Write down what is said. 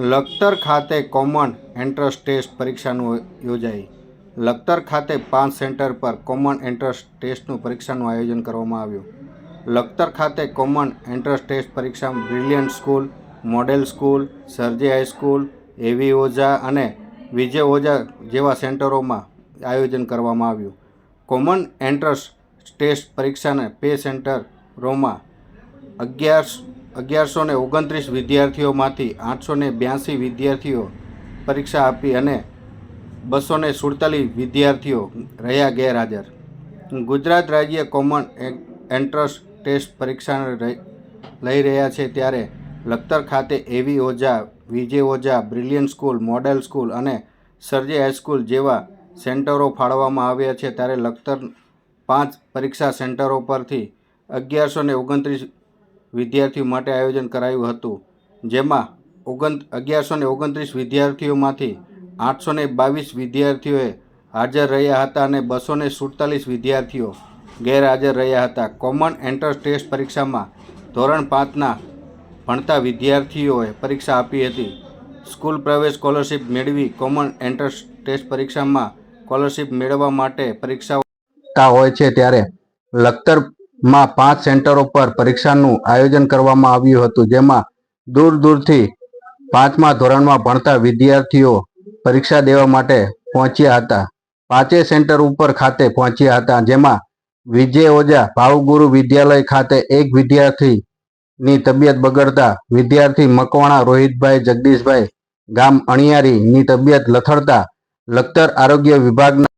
લખતર ખાતે common entrance test પરીક્ષાનું યોજાઈ. લખતર ખાતે પાંચ સેન્ટર પર કોમન એન્ટ્રન્સ ટેસ્ટનું પરીક્ષાનું આયોજન કરવામાં આવ્યું. લખતર ખાતે કોમન એન્ટ્રન્સ ટેસ્ટ પરીક્ષા brilliant school, model school, Sarji high school A V Oza અને વિજય ઓઝા જેવા સેન્ટરોમાં આયોજન કરવામાં આવ્યું. કોમન એન્ટ્રન્સ ટેસ્ટ પરીક્ષાને પે સેન્ટરોમાં અગિયાર અગિયારસો ને ઓગણત્રીસ વિદ્યાર્થીઓમાંથી આઠસો ને બ્યાસી વિદ્યાર્થીઓ પરીક્ષા આપી અને બસો ને સુડતાલીસ વિદ્યાર્થીઓ રહ્યા ગેરહાજર. ગુજરાત રાજ્ય કોમન એન્ટ્રન્સ ટેસ્ટ પરીક્ષા લઈ રહ્યા છે ત્યારે લખતર ખાતે A V Oza Vijay Oza brilliant school, model school અને સરજી હાઈસ્કૂલ જેવા સેન્ટરો ફાળવવામાં આવ્યા છે ત્યારે લખતર પાંચ પરીક્ષા સેન્ટરો પરથી અગિયારસો ને ઓગણત્રીસ વિદ્યાર્થીઓ માટે આયોજન કરાયું હતું, જેમાં ઓગણ, અગિયારસો ને ઓગણત્રીસ વિદ્યાર્થીઓમાંથી આઠસો ને બાવીસ વિદ્યાર્થીઓએ હાજર રહ્યા હતા અને બસો ને સુડતાલીસ વિદ્યાર્થીઓ ગેરહાજર રહ્યા હતા. કોમન એન્ટ્રન્સ ટેસ્ટ પરીક્ષામાં ધોરણ પાંચના ભણતા વિદ્યાર્થીઓએ પરીક્ષા આપી હતી. સ્કૂલ પ્રવેશ સ્કોલરશિપ મેળવી કોમન એન્ટ્રન્સ ટેસ્ટ પરીક્ષામાં સ્કોલરશીપ મેળવવા માટે પરીક્ષાઓ હોય છે ત્યારે લખતરમાં પાંચ સેન્ટરો પર પરીક્ષાનું આયોજન કરવામાં આવ્યું હતું, જેમાં દૂર દૂરથી પાંચમા ધોરણમાં ભણતા વિદ્યાર્થીઓ પરીક્ષા દેવા માટે પહોંચ્યા હતા. પાંચેય સેન્ટર ઉપર ખાતે પહોંચ્યા હતા, જેમાં વિજય ઓઝા ભાવગુરુ વિદ્યાલય ખાતે એક વિદ્યાર્થીની તબિયત બગડતા વિદ્યાર્થી મકવાણા રોહિતભાઈ જગદીશભાઈ ગામ અણિયારીની તબિયત લથડતા લખતર આરોગ્ય વિભાગના